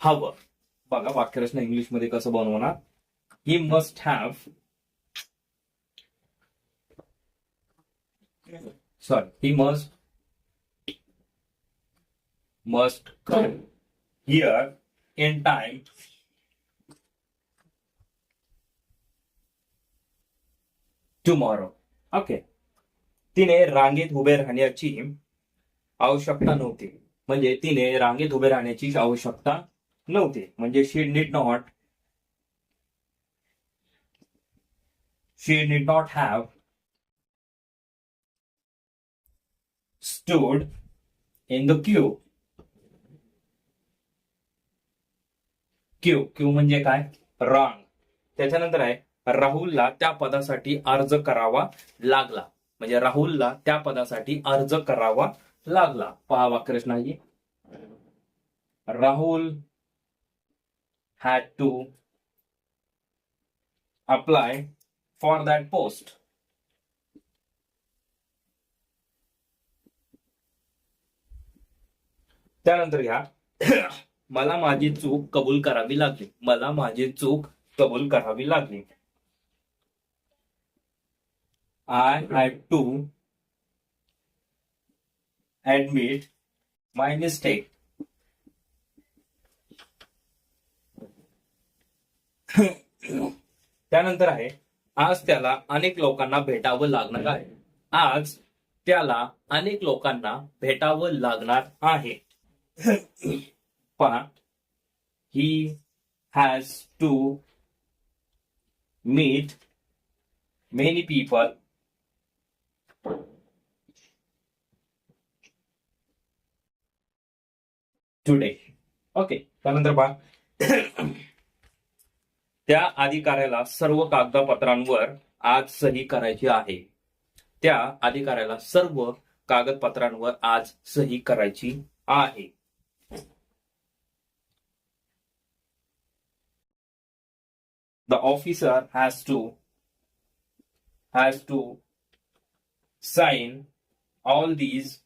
हवं. बघा वाक्यरचना इंग्लिशमध्ये कसं बनवणार? He must have sorry he must must come here in time tomorrow okay तिने रांगेत उभे राहण्याची आवश्यकता नव्हती. म्हणजे तिने रांगेत उभे राहण्याची आवश्यकता नव्हते. म्हणजे she need not she need not have stood in the queue queue queue म्हणजे काय? रांग त्याच्यानंतर आहे राहुलला त्या पदासाठी अर्ज करावा लागला. म्हणजे राहुलला त्या पदासाठी अर्ज करावा लागला. पहा Krishnaji Rahul had to apply for that post. त्यानंतर घ्या. मला माझी चूक कबूल करावी लागली. मला माझी चूक कबूल करावी लागली. I had to admit my mistake त्यानंतर आहे आज त्याला अनेक लोकांना भेटावं लागणार आहे. आज त्याला अनेक लोकांना भेटावं लागणार आहे. पण he has to meet many people today okay त्यानंतर पहा त्या अधिकाऱ्याला सर्व कागदपत्रांवर आज सही करायची आहे. त्या अधिकाऱ्याला सर्व कागदपत्रांवर आज सही करायची आहे. The officer has to has to sign all these